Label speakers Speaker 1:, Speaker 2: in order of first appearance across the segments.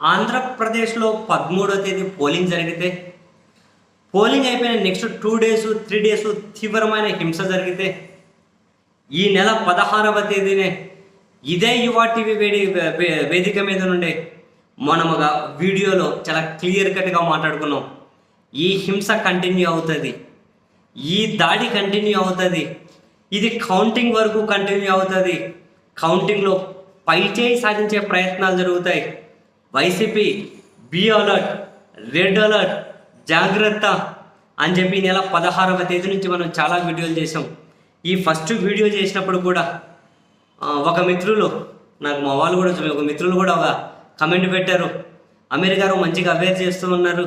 Speaker 1: ఆంధ్రప్రదేశ్లో పదమూడో తేదీ పోలింగ్ జరిగితే పోలింగ్ అయిపోయిన next two days three days తీవ్రమైన హింస జరిగితే ఈ నెల పదహారవ తేదీనే ఇదే యువ టీవీ వేడి వేదిక మీద నుండి మనముగా వీడియోలో చాలా క్లియర్ కట్గా మాట్లాడుకున్నాం. ఈ హింస కంటిన్యూ అవుతుంది. ఈ దాడి కంటిన్యూ అవుతుంది. ఇది కౌంటింగ్ వరకు కంటిన్యూ అవుతుంది. కౌంటింగ్లో పైచేయి సాధించే ప్రయత్నాలు జరుగుతాయి. YCP be alert red alert జాగ్రత్త అని చెప్పి నెల పదహారవ తేదీ నుంచి మనం చాలా వీడియోలు చేసాం ఈ ఫస్ట్ వీడియో చేసినప్పుడు కూడా ఒక మిత్రులు నాకు మా వాళ్ళు కూడా ఒక మిత్రులు కూడా ఒక కమెంట్ పెట్టారు. అమీర్ గారు మంచిగా అవేర్ చేస్తూ ఉన్నారు.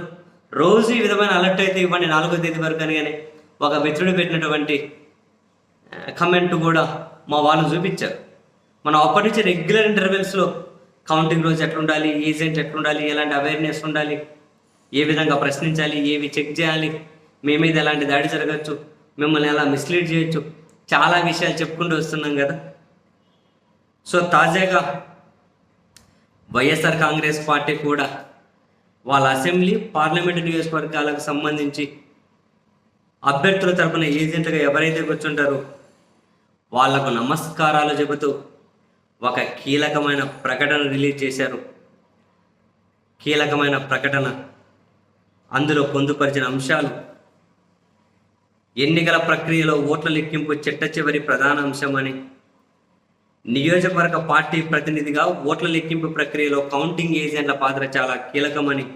Speaker 1: రోజు ఈ విధమైన అలర్ట్ అయితే ఇవ్వండి నాలుగో తేదీ వరకు అని కానీ ఒక మిత్రుడు పెట్టినటువంటి కమెంట్ కూడా మా వాళ్ళు చూపించారు. మనం అప్పటి నుంచి రెగ్యులర్ ఇంటర్వెల్స్లో కౌంటింగ్ రోజు ఎట్లుండాలి ఏజెంట్ ఎట్లుండాలి ఎలాంటి అవేర్నెస్ ఉండాలి ఏ విధంగా ప్రశ్నించాలి ఏవి చెక్ చేయాలి మీ మీద ఎలాంటి దాడి జరగచ్చు మిమ్మల్ని ఎలా మిస్లీడ్ చేయొచ్చు చాలా విషయాలు చెప్పుకుంటూ వస్తున్నాం కదా. సో తాజాగా వైఎస్ఆర్ కాంగ్రెస్ పార్టీ కూడా వాళ్ళ అసెంబ్లీ పార్లమెంటు నియోజకవర్గాలకు సంబంధించి అభ్యర్థుల తరపున ఏజెంట్గా ఎవరైతే కూర్చుంటారో వాళ్ళకు నమస్కారాలు చెబుతూ ఒక కీలకమైన ప్రకటన రిలీజ్ చేశారు. కీలకమైన ప్రకటన. అందులో పొందుపరిచిన అంశాలు. ఎన్నికల ప్రక్రియలో ఓట్ల లెక్కింపు చిట్ట చివరి ప్రధాన అంశమని నియోజకవర్గ పార్టీ ప్రతినిధిగా ఓట్ల లెక్కింపు ప్రక్రియలో కౌంటింగ్ ఏజెంట్ల పాత్ర చాలా కీలకమని.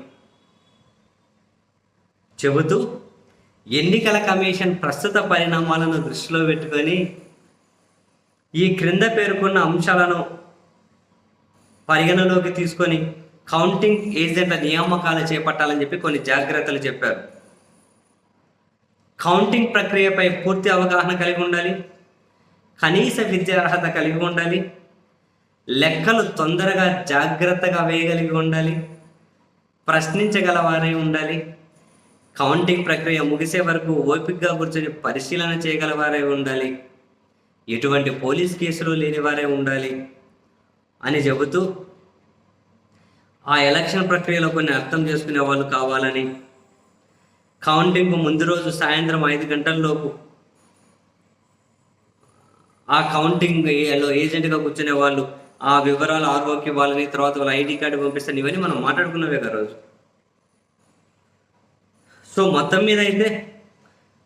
Speaker 1: చెబుతూ ఎన్నికల కమిషన్ ప్రస్తుత పరిణామాలను దృష్టిలో పెట్టుకొని ఈ క్రింద పేర్కొన్న అంశాలను పరిగణలోకి తీసుకొని కౌంటింగ్ ఏజెంట్ల నియామకాలు చేపట్టాలని చెప్పి కొన్ని జాగ్రత్తలు చెప్పారు. కౌంటింగ్ ప్రక్రియపై పూర్తి అవగాహన కలిగి ఉండాలి. కనీస విద్య అర్హత కలిగి ఉండాలి. లెక్కలు తొందరగా జాగ్రత్తగా వేయగలిగి ఉండాలి. ప్రశ్నించగలవారే ఉండాలి. కౌంటింగ్ ప్రక్రియ ముగిసే వరకు ఓపికగా కూర్చొని పరిశీలన చేయగలవారే ఉండాలి. ఎటువంటి పోలీస్ కేసులు లేని వారే ఉండాలి అని చెబుతూ ఆ ఎలక్షన్ ప్రక్రియలో కొన్ని అర్థం చేసుకునే వాళ్ళు కావాలని కౌంటింగ్ ముందు రోజు సాయంత్రం ఐదు గంటల్లోపు ఆ కౌంటింగ్లో ఏజెంట్గా కూర్చునే వాళ్ళు ఆ వివరాలు ఆర్ఓకి వాళ్ళని తర్వాత వాళ్ళ ఐడి కార్డు పంపిస్తాను ఇవన్నీ మనం మాట్లాడుకున్నవే కదా రోజు. సో మొత్తం మీద అయితే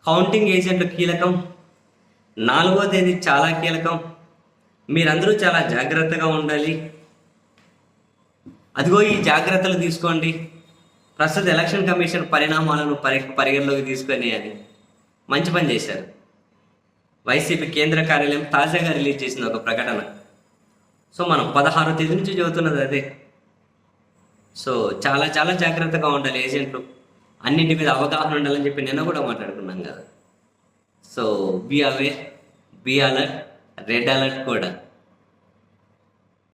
Speaker 1: కౌంటింగ్ ఏజెంట్లు కీలకం. నాలుగో తేదీ చాలా కీలకం. మీరందరూ చాలా జాగ్రత్తగా ఉండాలి. అదిగో ఈ జాగ్రత్తలు తీసుకోండి. ప్రస్తుత ఎలక్షన్ కమిషన్ పరిణామాలను పరి పరిగణలోకి తీసుకొని అని మంచి పని చేశారు. వైసీపీ కేంద్ర కార్యాలయం తాజాగా రిలీజ్ చేసిన ఒక ప్రకటన. సో మనం పదహారో తేదీ నుంచి చదువుతున్నది అదే. సో చాలా చాలా జాగ్రత్తగా ఉండాలి ఏజెంట్లు. అన్నింటి మీద అవగాహన ఉండాలని చెప్పి నిన్న కూడా మాట్లాడుకున్నాం కదా. So be aware be alert red alert కూడా